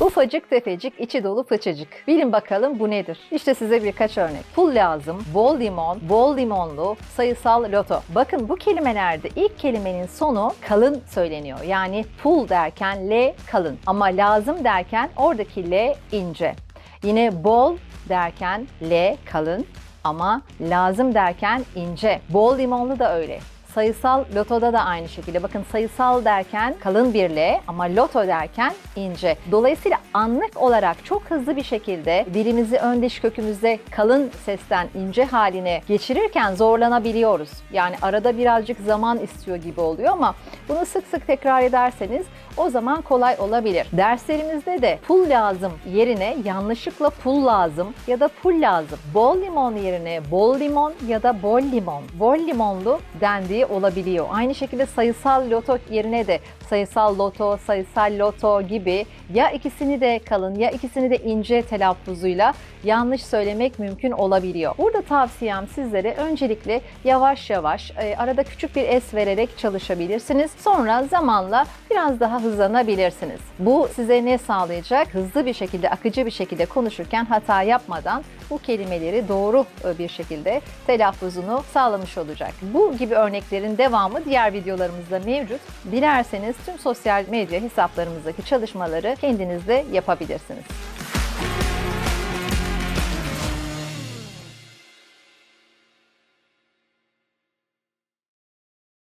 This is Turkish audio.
Ufacık tefecik, içi dolu fıçıcık. Bilin bakalım bu nedir? İşte size birkaç örnek. Pul lazım, bol limon, bol limonlu, sayısal loto. Bakın bu kelimelerde ilk kelimenin sonu kalın söyleniyor. Yani pul derken L kalın ama lazım derken oradaki L ince. Yine bol derken L kalın ama lazım derken ince. Bol limonlu da öyle. Sayısal lotoda da aynı şekilde. Bakın sayısal derken kalın bir L ama loto derken ince. Dolayısıyla anlık olarak çok hızlı bir şekilde dilimizi ön diş kökümüzde kalın sesten ince haline geçirirken zorlanabiliyoruz. Yani arada birazcık zaman istiyor gibi oluyor ama bunu sık sık tekrar ederseniz o zaman kolay olabilir. Derslerimizde de pul lazım yerine yanlışlıkla pul lazım ya da pul lazım. Bol limon yerine bol limon ya da bol limon. Bol limonlu dendiği olabiliyor. Aynı şekilde sayısal loto yerine de sayısal loto, sayısal loto gibi ya ikisini de kalın ya ikisini de ince telaffuzuyla yanlış söylemek mümkün olabiliyor. Burada tavsiyem sizlere öncelikle yavaş yavaş e, arada küçük bir es vererek çalışabilirsiniz. Sonra zamanla biraz daha hızlanabilirsiniz. Bu size ne sağlayacak? Hızlı bir şekilde, akıcı bir şekilde konuşurken hata yapmadan bu kelimeleri doğru e, bir şekilde telaffuzunu sağlamış olacak. Bu gibi örneklerin devamı diğer videolarımızda mevcut. Dilerseniz tüm sosyal medya hesaplarımızdaki çalışmaları kendiniz de yapabilirsiniz.